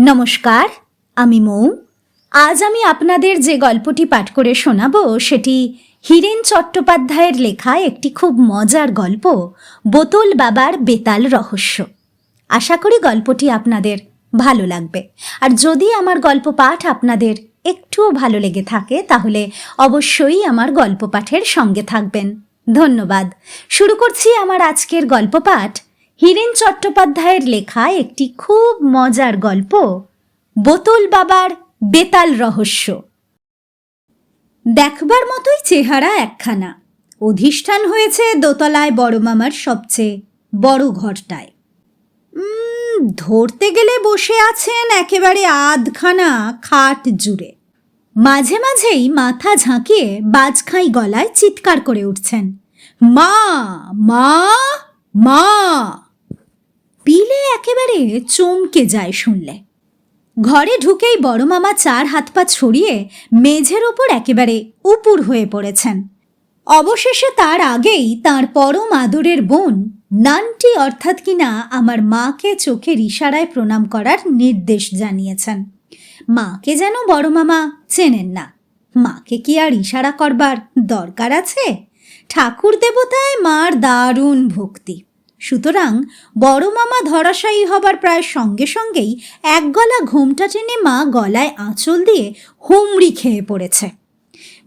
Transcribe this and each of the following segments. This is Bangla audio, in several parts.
নমস্কার, আমি মৌ। আজ আমি আপনাদের যে গল্পটি পাঠ করে শোনাব, সেটি হীরেন চট্টোপাধ্যায়ের লেখা একটি খুব মজার গল্প, বোতল বাবার বেতাল রহস্য। আশা করি গল্পটি আপনাদের ভালো লাগবে। আর যদি আমার গল্প পাঠ আপনাদের একটুও ভালো লেগে থাকে, তাহলে অবশ্যই আমার গল্প পাঠের সঙ্গে থাকবেন। ধন্যবাদ। শুরু করছি আমার আজকের গল্প পাঠ। হীরেন চট্টোপাধ্যায়ের লেখা একটি খুব মজার গল্প, বোতল বাবার বেতাল রহস্য। দেখবার মতোই চেহারা একখানা। অধিষ্ঠান হয়েছে দোতলায় বড় মামার সবচেয়ে বড় ঘরটায়। ধরতে গেলে বসে আছেন একেবারে আধখানা খাট জুড়ে। মাঝে মাঝেই মাথা ঝাঁকিয়ে বাজখাই গলায় চিৎকার করে উঠছেন, মা মা মা! পিলে একেবারে চমকে যায় শুনলে। ঘরে ঢুকেই বড় মামা চার হাত পা ছড়িয়ে মেঝের ওপর একেবারে উপুর হয়ে পড়েছেন। অবশেষে তার আগেই তার পরম আদরের বোন নানটি অর্থাৎ কিনা আমার মাকে চোখের ইশারায় প্রণাম করার নির্দেশ জানিয়েছেন। মাকে যেন বড় মামা চেনেন না। মাকে কি আর ইশারা করবার দরকার আছে? ঠাকুর দেবতায় মার দারুণ ভক্তি। সুতরাং বড় মামা ধরাশায়ী হবার প্রায় সঙ্গে সঙ্গেই এক গলা ঘোমটা টেনে মা গলায় আঁচল দিয়ে হুমড়ি খেয়ে পড়েছে।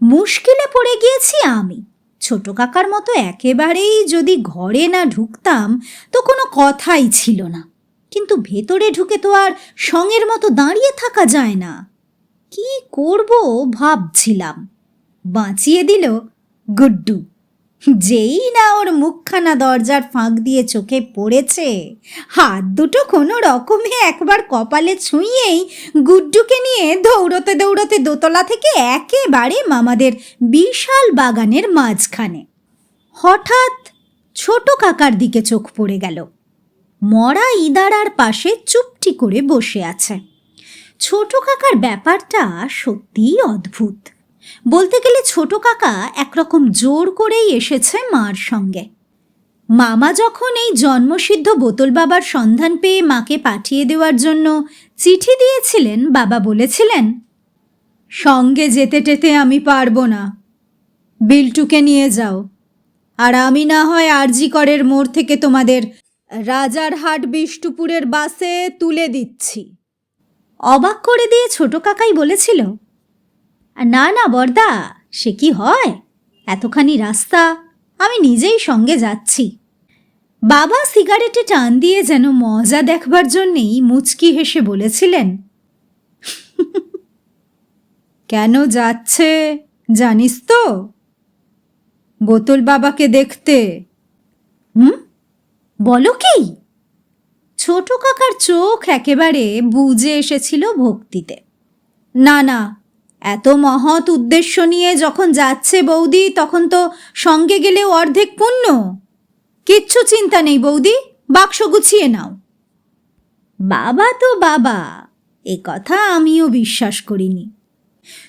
মুশকিলে পড়ে গিয়েছি আমি। ছোট কাকার মতো একেবারেই যদি ঘরে না ঢুকতাম তো কোনো কথাই ছিল না। কিন্তু ভেতরে ঢুকে তো আর সঙের মতো দাঁড়িয়ে থাকা যায় না। কি করব ভাবছিলাম। বাঁচিয়ে দিল গুড্ডু। যেই না ওর মুখখানা দরজার ফাঁক দিয়ে চোখে পড়েছে, হাত দুটো কোনো রকমে একবার কপালে ছুঁয়েই গুড্ডুকে নিয়ে দৌড়তে দৌড়তে দোতলা থেকে একেবারে মামাদের বিশাল বাগানের মাঝখানে। হঠাৎ ছোট কাকার দিকে চোখ পড়ে গেল। মরা ইদারার পাশে চুপটি করে বসে আছে। ছোট কাকার ব্যাপারটা সত্যিই অদ্ভুত। বলতে গেলে ছোট কাকা একরকম জোর করেই এসেছে মার সঙ্গে। মামা যখন এই জন্মসিদ্ধ বোতল বাবার সন্ধান পেয়ে মাকে পাঠিয়ে দেওয়ার জন্য চিঠি দিয়েছিলেন, বাবা বলেছিলেন, সঙ্গে যেতে টেতে আমি পারব না। বিলটুকে নিয়ে যাও। আর আমি না হয় আরজি করের মোড় থেকে তোমাদের রাজারহাট বিষ্টুপুরের বাসে তুলে দিচ্ছি। অবাক করে দিয়ে ছোট কাকাই বলেছিল না না, বর্দা, সে কি হয়? এতখানি রাস্তা, আমি নিজেই সঙ্গে যাচ্ছি। বাবা সিগারেটে টান দিয়ে যেন মজা দেখবার জন্যেই মুচকি হেসে বলেছিলেন, কেন যাচ্ছে, জানিস তো? বোতল বাবাকে দেখতে। হুম? বলো কি? ছোট কাকার চোখ একেবারে বুজে এসেছিল ভক্তিতে। না না এত মহৎ উদ্দেশ্য নিয়ে যখন যাচ্ছে বৌদি, তখন তো সঙ্গে গেলেও অর্ধেক পুণ্য। কিচ্ছু চিন্তা নেই বৌদি, বাক্স গুছিয়ে নাও। বাবা তো বাবা, এ কথা আমিও বিশ্বাস করিনি।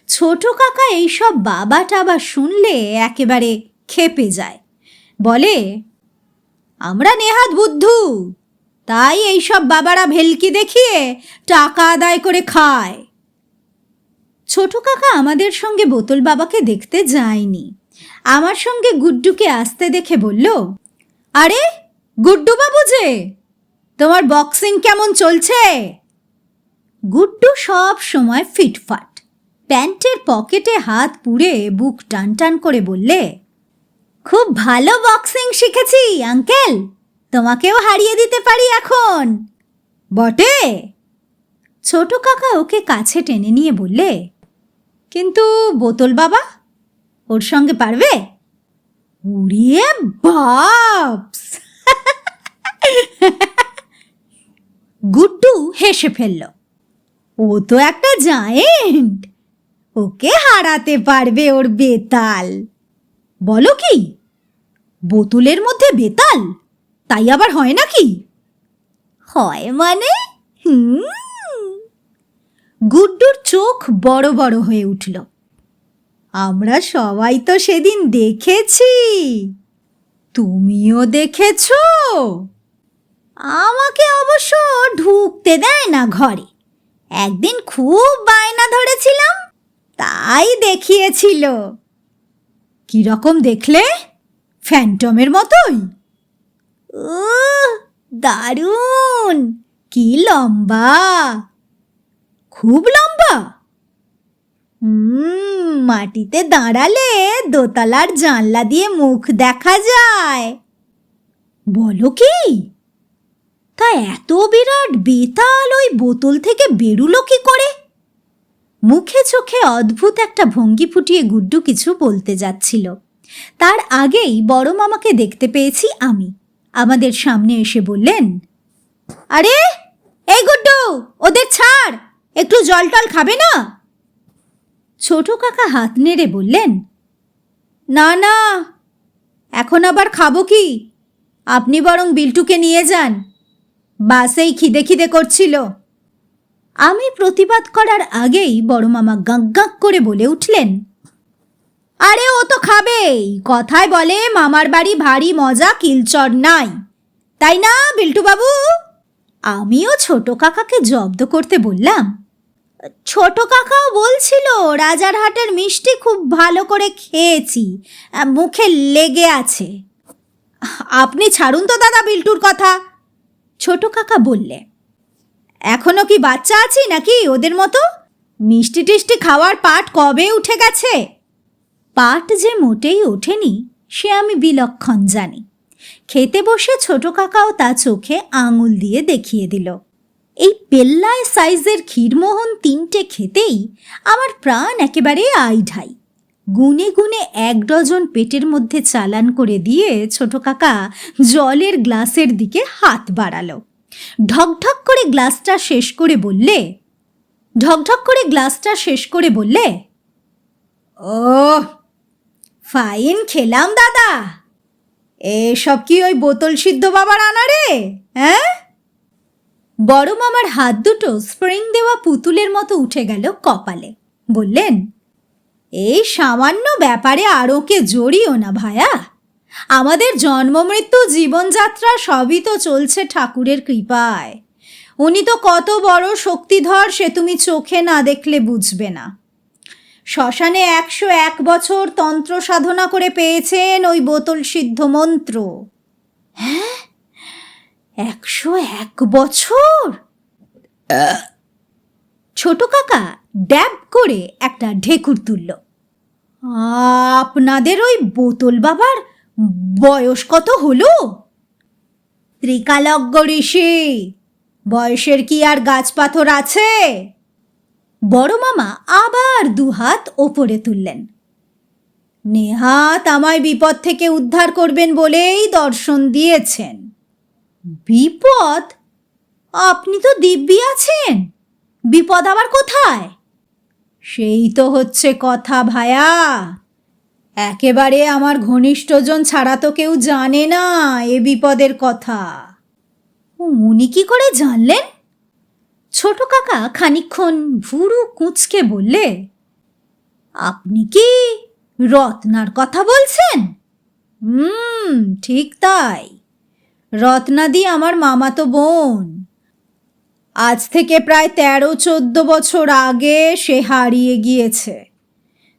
ছোট কাকা এইসব বাবা টাবা শুনলে একেবারে খেপে যায়। বলে, আমরা নেহাত বুদ্ধু, তাই এইসব বাবারা ভেলকি দেখিয়ে টাকা আদায় করে খায়। ছোট কাকা আমাদের সঙ্গে বোতল বাবাকে দেখতে যায়নি। আমার সঙ্গে গুড্ডুকে আসতে দেখে বলল, আরে গুড্ডু বাবু যে, তোমার বক্সিং কেমন চলছে? গুড্ডু সব সময় ফিটফাট। প্যান্টের পকেটে হাত পুড়ে বুক টান টান করে বললে, খুব ভালো বক্সিং শিখেছি, আঙ্কেল। তোমাকেও হারিয়ে দিতে পারি এখন। বটে? ছোট কাকা ওকে কাছে টেনে নিয়ে বললে কিন্তু বোতল বাবা, ওর সঙ্গে পারবে? উড়িয়ে বাপস। গুড্ডু হেসে ফেলল, ও তো একটা জায়েন্ট, ওকে হারাতে পারবে ওর বেতাল। বলো কি, বোতলের মধ্যে বেতাল, তাই আবার হয় নাকি? হয় মানে? হুম? গুড্ডুর চোখ বড় বড় হয়ে উঠল। আমরা সবাই তো সেদিন দেখেছি। তুমিও দেখেছ? আমাকে অবশ্য ঢুকতে দেয় না ঘরে। একদিন খুব বায়না ধরেছিলাম, তাই দেখিয়েছিল। কীরকম দেখলে? ফ্যান্টমের মতোই। ও দারুণ! কি লম্বা! খুব লম্বা। হুম মাটিতে দাঁড়ালে দোতলার জানলা দিয়ে মুখ দেখা যায়। বলো কি? তা এত বিরাট বেতাল ওই বোতল থেকে বেরুলো কি করে? মুখে চোখে অদ্ভুত একটা ভঙ্গি ফুটিয়ে গুড্ডু কিছু বলতে যাচ্ছিল। তার আগেই বড় মামাকে দেখতে পেয়েছি আমি। আমাদের সামনে এসে বললেন, আরে, এই গুড্ডু, ওদের ছাড়! একটু জল টল খাবে না? ছোট কাকা হাত নেড়ে বললেন, না না, এখন আবার খাব কি? আপনি বরং বিল্টুকে নিয়ে যান। বাসেই খিদে খিদে করছিল। আমি প্রতিবাদ করার আগেই বড় মামা গাঁক গাঁক করে বলে উঠলেন, আরে, ও তো খাবেই। কথায় বলে মামার বাড়ি ভারী মজা, কিলচর নাই। তাই না বিল্টু বাবু আমিও ছোট কাকাকে জব্দ করতে বললাম ছোট কাকাও বলছিল, রাজারহাটের মিষ্টি খুব ভালো করে খেয়েছি মুখে লেগে আছে। আপনি ছাড়ুন তো দাদা বিল্টুর কথা। ছোট কাকা বললে, এখনও কি বাচ্চা আছি নাকি ওদের মতো? মিষ্টি টিষ্টি খাওয়ার পাট কবে উঠে গেছে? পাট যে মোটেই ওঠেনি, সে আমি বিলক্ষণ জানি। খেতে বসে ছোট কাকাও তা চোখে আঙুল দিয়ে দেখিয়ে দিল। এই পেল্লায় সাইজের ক্ষীরমোহন তিনটে খেতেই আমার প্রাণ একেবারে আইঢাই। গুনে গুনে এক ডজন পেটের মধ্যে চালান করে দিয়ে ছোট কাকা জলের গ্লাসের দিকে হাত বাড়ালো। ঢকঢক করে গ্লাসটা শেষ করে বললে ঢকঢক করে গ্লাসটা শেষ করে বললে ও ফাইন খেলাম দাদা। এসব কি ওই বোতল সিদ্ধ বাবার আনা রে হ্যাঁ? বড় মামার হাত দুটো স্প্রিং দেওয়া পুতুলের মতো উঠে গেল কপালে। বললেন, এই সামান্য ব্যাপারে আরও কে জড়িও না ভায়া। আমাদের জন্ম মৃত্যু জীবনযাত্রা সবই তো চলছে ঠাকুরের কৃপায়। উনি তো কত বড় শক্তিধর সে তুমি চোখে না দেখলে বুঝবে না। শ্মশানে একশো এক বছর তন্ত্র সাধনা করে পেয়েছেন ওই বোতল সিদ্ধ মন্ত্র। হ্যাঁ? একশো এক বছর? ছোট কাকা ড্যাব করে একটা ঢেকুর তুলল। আপনাদের ওই বোতল বাবার বয়স কত হলো? ত্রিকালজ্ঞ ঋষি, বয়সের কি আর গাছপাথর আছে? বড় মামা আবার দুহাত ওপরে তুললেন। নেহাত আমায় বিপদ থেকে উদ্ধার করবেন বলেই দর্শন দিয়েছেন। বিপদ? আপনি তো দিব্যি আছেন। বিপদ আবার কোথায়? সেই তো হচ্ছে কথা ভায়া। একেবারে আমার ঘনিষ্ঠজন ছাড়া তো কেউ জানে না এ বিপদের কথা। উনি কি করে জানলেন? ছোট কাকা খানিক্ষণ ভুরু কুঁচকে বললে, আপনি কি রত্নার কথা বলছেন? হুম, ঠিক তাই। রত্নাদি আমার মামাতো বোন। আজ থেকে প্রায় তেরো চোদ্দ বছর আগে সে হারিয়ে গিয়েছে।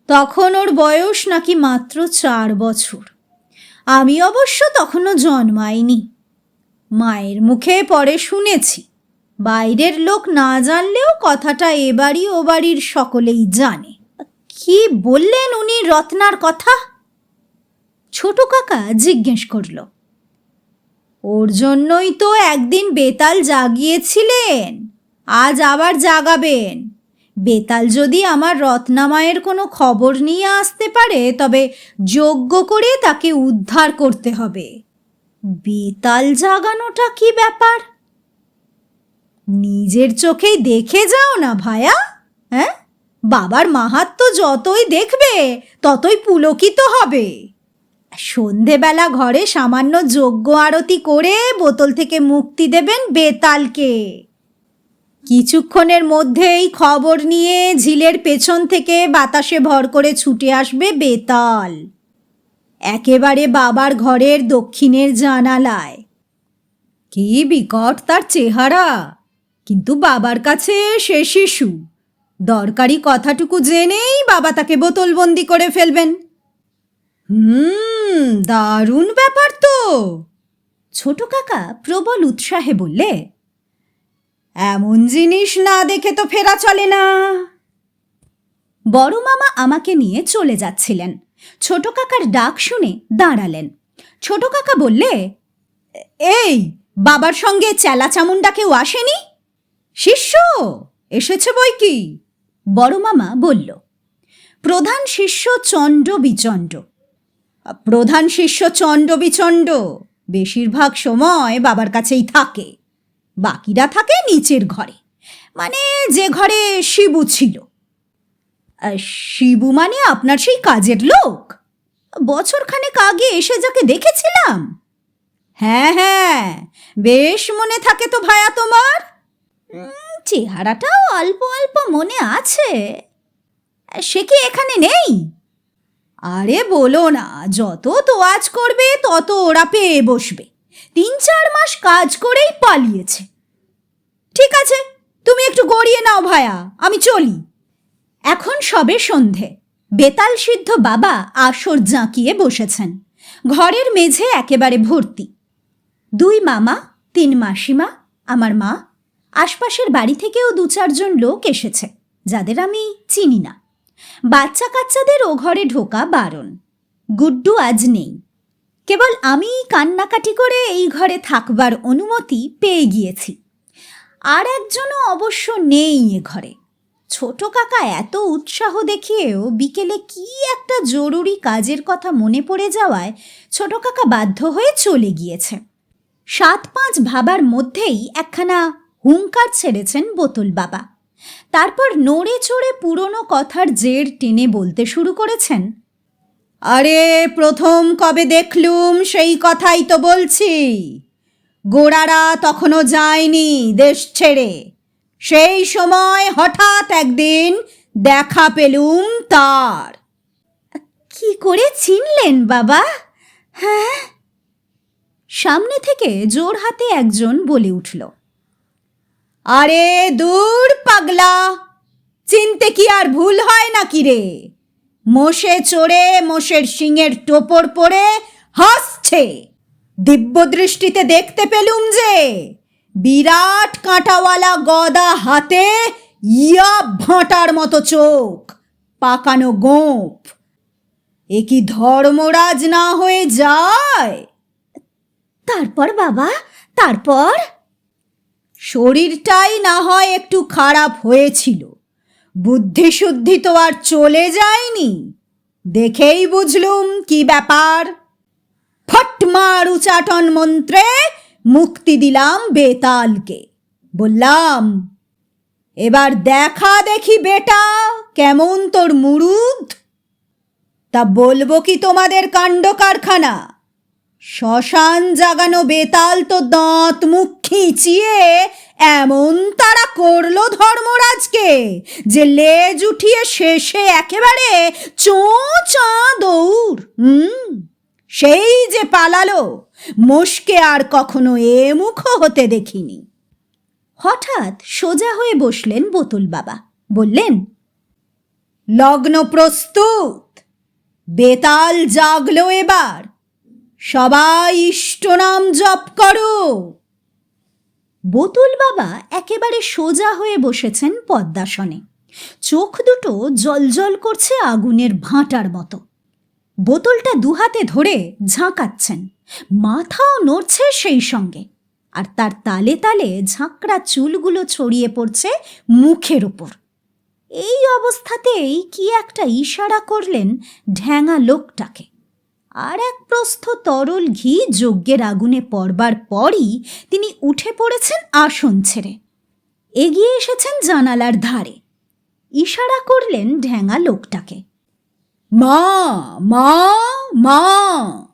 তখন ওর বয়স নাকি মাত্র চার বছর। আমি অবশ্য তখনও জন্মাইনি। মায়ের মুখে পরে শুনেছি। বাইরের লোক না জানলেও কথাটা এ বাড়ি ও বাড়ির সকলেই জানে। কি বললেন উনি রত্নার কথা? ছোট কাকা জিজ্ঞেস করল। ওর জন্যই তো একদিন বেতাল জাগিয়েছিলেন, আজ আবার জাগাবেন। বেতাল যদি আমার রত্নামায়ের কোনো খবর নিয়ে আসতে পারে, তবে যোগ্য করে তাকে উদ্ধার করতে হবে। বেতাল জাগানোটা কি ব্যাপার? নিজের চোখেই দেখে যাও না ভায়া হ্যাঁ? বাবার মাহাত্ম যতই দেখবে, ততই পুলকিত হবে। সন্ধেবেলা ঘরে সামান্য যজ্ঞ আরতি করে বোতল থেকে মুক্তি দেবেন বেতালকে। কিছুক্ষণের মধ্যেই খবর নিয়ে ঝিলের পেছন থেকে বাতাসে ভর করে ছুটে আসবে বেতাল। একেবারে বাবার ঘরের দক্ষিণের জানালায়। কি বিকট তার চেহারা! কিন্তু বাবার কাছে সে শিশু। দরকারি কথাটুকু জেনেই বাবা তাকে বোতলবন্দি করে ফেলবেন। হুম, দারুণ ব্যাপার তো। ছোট কাকা প্রবল উৎসাহে বললে, এমন জিনিস না দেখে তো ফেরা চলে না। বড় মামা আমাকে নিয়ে চলে যাচ্ছিলেন। ছোট কাকার ডাক শুনে দাঁড়ালেন। ছোট কাকা বললে, এই, বাবার সঙ্গে চেলা চামুন্ডা কেউ আসেনি? শিষ্য, এসেছে বই কি? বড় মামা বলল, প্রধান শিষ্য চণ্ড বিচণ্ড প্রধান শিষ্য চণ্ড বিচণ্ড। বেশিরভাগ সময় বাবার কাছেই থাকে। বাকিরা থাকে নিচের ঘরে। মানে যে ঘরে শিবু ছিল। শিবু মানে আপনার সেই কাজের লোক। বছরখানেক আগে এসে যাকে দেখেছিলাম। হ্যাঁ হ্যাঁ বেশ মনে থাকে তো ভায়া তোমার। চেহারাটাও অল্প অল্প মনে আছে। সে কি এখানে নেই? আরে বলো না, যত তোয়াজ করবে, তত ওরা পেয়ে বসবে। তিন চার মাস কাজ করেই পালিয়েছে। ঠিক আছে, তুমি একটু গড়িয়ে নাও ভায়া, আমি চলি। এখন সবে সন্ধে। বেতাল সিদ্ধ বাবা আসর জাঁকিয়ে বসেছেন। ঘরের মেঝে একেবারে ভর্তি। দুই মামা, তিন মাসিমা, আমার মা। আশপাশের বাড়ি থেকেও দু চারজন লোক এসেছে, যাদের আমি চিনি না। বাচ্চা কাচ্চাদের ও ঘরে ঢোকা বারণ। গুড্ডু আজ নেই। কেবল আমি কান্নাকাটি করে এই ঘরে থাকবার অনুমতি পেয়ে গিয়েছি। আর একজনও অবশ্য নেই এ ঘরে। ছোট কাকা এত উৎসাহ দেখিয়েও বিকেলে কি একটা জরুরি কাজের কথা মনে পড়ে যাওয়ায় ছোট কাকা বাধ্য হয়ে চলে গিয়েছে। সাত পাঁচ ভাবার মধ্যেই একখানা হুঙ্কার ছেড়েছেন বোতল বাবা। তারপর নড়ে চড়ে পুরনো কথার জের টেনে বলতে শুরু করেছেন। আরে, প্রথম কবে দেখলুম সেই কথাই তো বলছি। গোড়ারা তখনও যায়নি দেশ ছেড়ে। সেই সময় হঠাৎ একদিন দেখা পেলুম তার। কি করে চিনলেন বাবা? হ্যাঁ? সামনে থেকে জোর হাতে একজন বলে উঠল। আরে দূর পাগলা, চিনতে কি আর ভুল হয় নাকি রে? মোষে চড়ে মোষের শিঙের টোপর পরে হাসছে। দিব্য দৃষ্টিতে দেখতে পেলুম যে, বিরাট কাঁটাওয়ালা গদা হাতে ইয়া ভাঁটার মতো চোখ, পাকানো গোঁপ এ কি ধর্মরাজ না হয়ে যায়? তারপর বাবা, তারপর? শরীরটাই না হয় একটু খারাপ হয়েছিল। বুদ্ধি শুদ্ধি তো আর চলে যায়নি। দেখেই বুঝলুম কি ব্যাপার। ফটমার উচাটন মন্ত্রে মুক্তি দিলাম বেতালকে। বললাম, এবার দেখা দেখি বেটা, কেমন তোর মুরুদ? তা বলব কি তোমাদের কাণ্ড কারখানা শ্মশান জাগানো বেতাল তো দাঁত মুখ খিঁচিয়ে এমন তারা করল ধর্মরাজকে যে লেজ উঠিয়ে শেষে একেবারে চো চা দৌড়, হুম? সেই যে পালালো মোষকে আর কখনো এ মুখ হতে দেখিনি। হঠাৎ সোজা হয়ে বসলেন বোতল বাবা, বললেন, লগ্ন প্রস্তুত, বেতাল জাগলো এবার সবাই ইষ্টনাম জপ করো। বোতল বাবা একেবারে সোজা হয়ে বসেছেন পদ্মাসনে চোখ দুটো জলজল করছে আগুনের ভাঁটার মতো। বোতলটা দুহাতে ধরে ঝাঁকাচ্ছেন। মাথাও নড়ছে সেই সঙ্গে। আর তার তালে তালে ঝাঁকড়া চুলগুলো ছড়িয়ে পড়ছে মুখের ওপর এই অবস্থাতেই কি একটা ইশারা করলেন ঢ্যাঙা লোকটাকে। আর এক প্রস্থ তরল ঘি যজ্ঞের আগুনে পড়বার পরই তিনি উঠে পড়েছেন আসন ছেড়ে। এগিয়ে এসেছেন জানালার ধারে। ইশারা করলেন ঢ্যাঙা লোকটাকে। মা মা মা!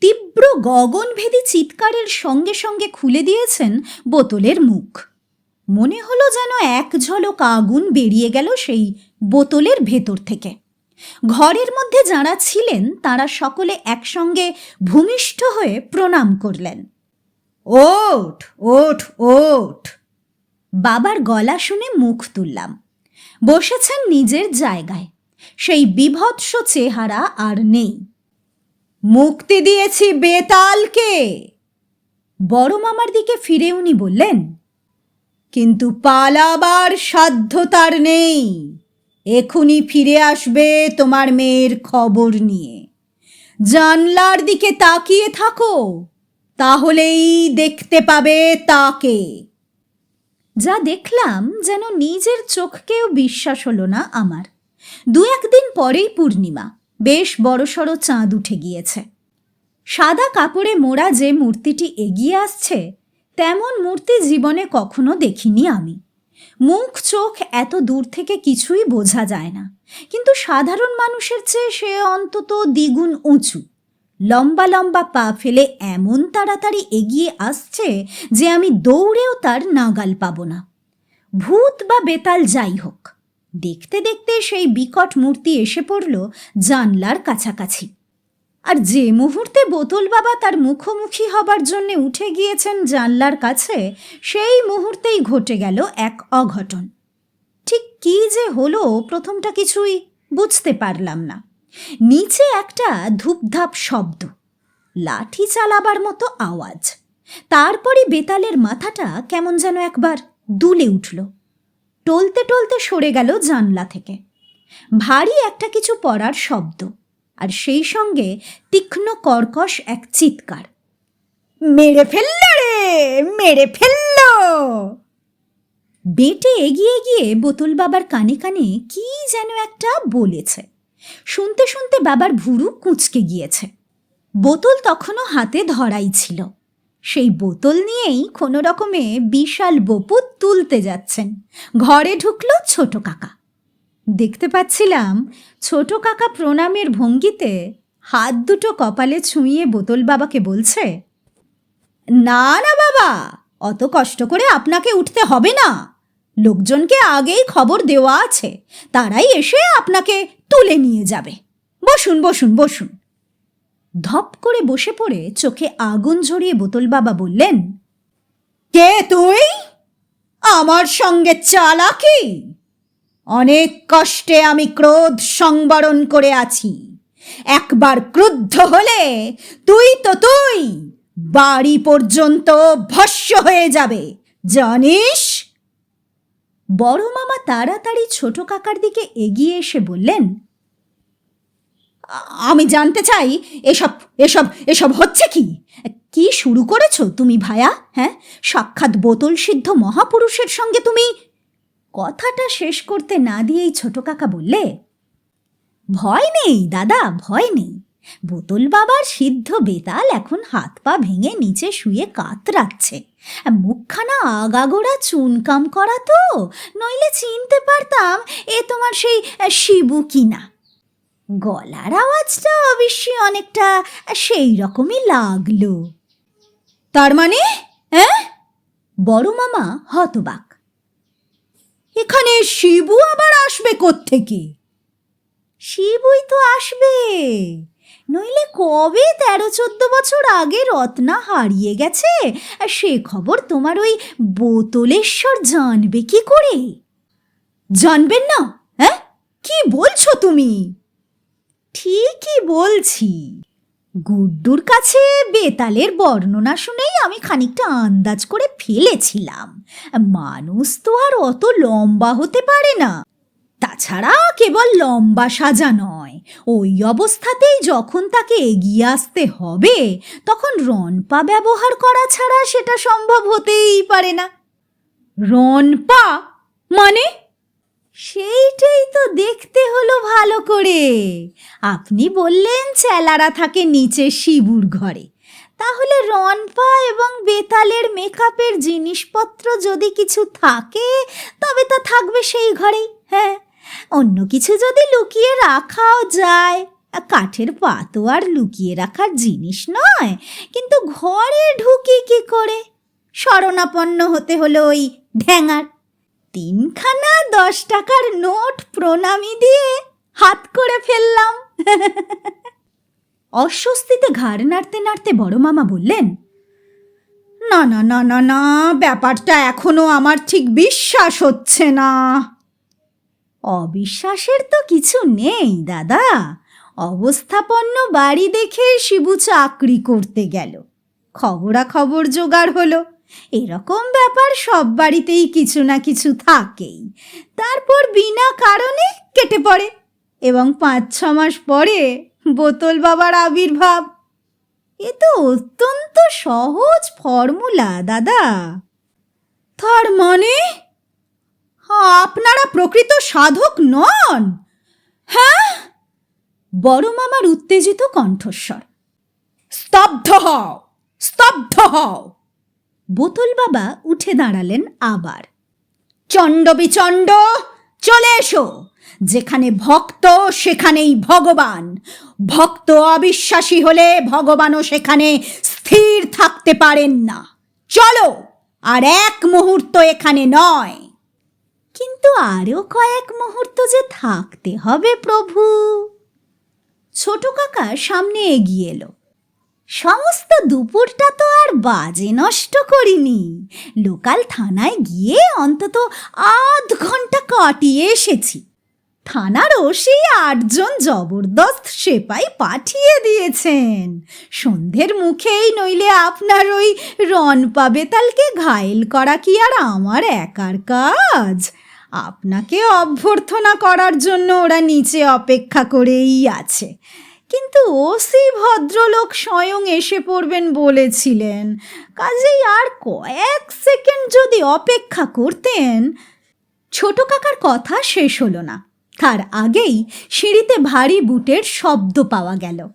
তীব্র গগনভেদী চিৎকারের সঙ্গে সঙ্গে খুলে দিয়েছেন বোতলের মুখ। মনে হলো যেন এক ঝলক আগুন বেরিয়ে গেল সেই বোতলের ভেতর থেকে। ঘরের মধ্যে যারা ছিলেন, তারা সকলে একসঙ্গে ভূমিষ্ঠ হয়ে প্রণাম করলেন। ওঠ ওঠ ওঠ। বাবার গলা শুনে মুখ তুললাম। বসেছেন নিজের জায়গায়। সেই বিভৎস চেহারা আর নেই। মুক্তি দিয়েছি বেতালকে। বড় মামার দিকে ফিরে উনি বললেন, কিন্তু পালাবার সাধ্য তার নেই। এখুনি ফিরে আসবে তোমার মেয়ের খবর নিয়ে। জানলার দিকে তাকিয়ে থাকো, তাহলেই দেখতে পাবে তাকে। যা দেখলাম যেন নিজের চোখকেও বিশ্বাস হলো না আমার। দু একদিন পরেই পূর্ণিমা, বেশ বড়সড় চাঁদ উঠে গিয়েছে। সাদা কাপড়ে মোড়া যে মূর্তিটি এগিয়ে আসছে, তেমন মূর্তি জীবনে কখনো দেখিনি আমি। মুখ, চোখ এত দূর থেকে কিছুই বোঝা যায় না। কিন্তু সাধারণ মানুষের চেয়ে সে অন্তত দ্বিগুণ উঁচু। লম্বা লম্বা পা ফেলে এমন তাড়াতাড়ি এগিয়ে আসছে যে আমি দৌড়েও তার নাগাল পাব না। ভূত বা বেতাল যাই হোক। দেখতে দেখতে সেই বিকট মূর্তি এসে পড়ল জানলার কাছাকাছি। আর যে মুহূর্তে বোতল বাবা তার মুখোমুখি হবার জন্য উঠে গিয়েছেন জানলার কাছে, সেই মুহূর্তেই ঘটে গেল এক অঘটন। ঠিক কী যে হলো প্রথমটা কিছুই বুঝতে পারলাম না। নিচে একটা ধূপধাপ শব্দ, লাঠি চালাবার মতো আওয়াজ। তারপরে বেতালের মাথাটা কেমন যেন একবার দুলে উঠল। টলতে টলতে সরে গেল জানলা থেকে। ভারী একটা কিছু পড়ার শব্দ আর সেই সঙ্গে তীক্ষ্ণ কর্কশ এক চিৎকার। মেরে ফেলল রে! মেরে ফেলল! বেটে এগিয়ে গিয়ে বোতল বাবার কানে কানে কি যেন একটা বলেছে। শুনতে শুনতে বাবার ভুরু কুঁচকে গিয়েছে। বোতল তখনও হাতে ধরাই ছিল। সেই বোতল নিয়েই কোনো রকমে বিশাল বপু তুলতে যাচ্ছেন। ঘরে ঢুকলো ছোট কাকা। দেখতে পাচ্ছিলাম ছোট কাকা প্রণামের ভঙ্গিতে হাত দুটো কপালে ছুঁয়ে বোতল বাবাকে বলছে, না না বাবা, অত কষ্ট করে আপনাকে উঠতে হবে না। লোকজনকে আগেই খবর দেওয়া আছে, তারাই এসে আপনাকে তুলে নিয়ে যাবে। বসুন বসুন বসুন। ধপ করে বসে পড়ে চোখে আগুন ঝরিয়ে বোতল বাবা বললেন, কে তুই? আমার সঙ্গে চালাকি? অনেক কষ্টে আমি ক্রোধ সংবরণ করে আছি। একবার ক্রুদ্ধ হলে তুই তো তুই বাড়ি পর্যন্ত ভস্য হয়ে যাবে, জানিস? বড় মামা তাড়াতাড়ি ছোট কাকার দিকে এগিয়ে এসে বললেন, আমি জানতে চাই এসব এসব এসব হচ্ছে কি? কি শুরু করেছ তুমি ভায়া? হ্যাঁ? সাক্ষাৎ বোতল সিদ্ধ মহাপুরুষের সঙ্গে তুমি কথাটা শেষ করতে না দিয়েই ছোট কাকা বললে, ভয় নেই, দাদা, ভয় নেই। বোতল বাবার সিদ্ধ বেতাল এখন হাত পা ভেঙে নিচে শুয়ে কাত কাতরাচ্ছে মুখখানা আগাগোড়া চুনকাম করা তো, নইলে চিনতে পারতাম এ তোমার সেই শিবু কিনা। গলার আওয়াজটা অবশ্যই অনেকটা সেই রকমই লাগল। তার মানে হ্যাঁ বড় মামা, হতবাক। এখানে শিবু আবার আসবে কোত্থেকে? শিবুই তো আসবে। নইলে কবে তেরো চোদ্দ বছর আগে রত্না হারিয়ে গেছে? আর সে খবর তোমার ওই বোতলেশ্বর জানবে কি করে? জানবেন না? হ্যাঁ? কি বলছো তুমি? ঠিকই বলছি। গুড্ডুর কাছে বেতালের বর্ণনা শুনেই আমি খানিকটা আন্দাজ করে ফেলেছিলাম। মানুষ তো আর অত লম্বা হতে পারে না। তাছাড়া কেবল লম্বা সাজা নয়। ওই অবস্থাতেই যখন তাকে এগিয়ে আসতে হবে, তখন রনপা ব্যবহার করা ছাড়া সেটা সম্ভব হতেই পারে না। রনপা মানে? সেইটাই তো দেখতে হলো ভালো করে। আপনি বললেন চেলারা থাকে নিচে শিবুর ঘরে। তাহলে রনপা এবং বেতালের মেকআপের জিনিসপত্র যদি কিছু থাকে, তবে তা থাকবে সেই ঘরেই হ্যাঁ? অন্য কিছু যদি লুকিয়ে রাখাও যায়। কাঠের পাতো আর লুকিয়ে রাখার জিনিস নয়, কিন্তু ঘরে ঢুকি কি করে? শরণাপন্ন হতে হলো ওই ঢ্যাঙার তিনখানা দশ টাকার নোট প্রণামী দিয়ে হাত করে ফেললাম। অস্বস্তিতে ঘাড় নাড়তে নাড়তে বড় মামা বললেন, না না না না না, ব্যাপারটা এখনও আমার ঠিক বিশ্বাস হচ্ছে না। অবিশ্বাসের তো কিছু নেই, দাদা। অবস্থাপন্ন বাড়ি দেখে শিবু চাকরি করতে গেল। খবরাখবর জোগাড় হলো। এরকম ব্যাপার সব বাড়িতেই কিছু না কিছু থাকেই। তারপর বিনা কারণে কেটে পড়ে এবং পাঁচ ছ মাস পরে বোতল বাবার আবির্ভাব। এ তো অত্যন্ত সহজ ফর্মুলা, দাদা। তার মানে আপনারা প্রকৃত সাধক নন? হ্যাঁ? বড় মামার উত্তেজিত কণ্ঠস্বর। স্তব্ধ হও স্তব্ধ হও। বোতল বাবা উঠে দাঁড়ালেন আবার। চণ্ড বিচণ্ড, চলে এসো। যেখানে ভক্ত, সেখানেই ভগবান। ভক্ত অবিশ্বাসী হলে ভগবানও সেখানে স্থির থাকতে পারেন না। চলো, আর এক মুহূর্ত এখানে নয়। কিন্তু আরও কয়েক মুহূর্ত যে থাকতে হবে প্রভু। ছোট কাকা সামনে এগিয়ে এলো। সমস্ত দুপুরটা তো আর বাজে নষ্ট করিনি। লোকাল থানায় গিয়ে অন্তত আধ ঘণ্টা কাটিয়ে এসেছি। থানারও সেই আটজন জবরদস্ত সেপাই পাঠিয়ে দিয়েছেন। সন্ধ্যের মুখেই নইলে আপনার ওই রনপা বেতালকে ঘায়েল করা কি আর আমার একার কাজ? আপনাকে অভ্যর্থনা করার জন্য ওরা নিচে অপেক্ষা করেই আছে। কিন্তু ওসি ভদ্রলোক স্বয়ং এসে পড়বেন বলেছিলেন। কাজেই আর কয়েক সেকেন্ড যদি অপেক্ষা করতেন, ছোট কাকার কথা শেষ হলো না। তার আগেই সিঁড়িতে ভারী বুটের শব্দ পাওয়া গেল।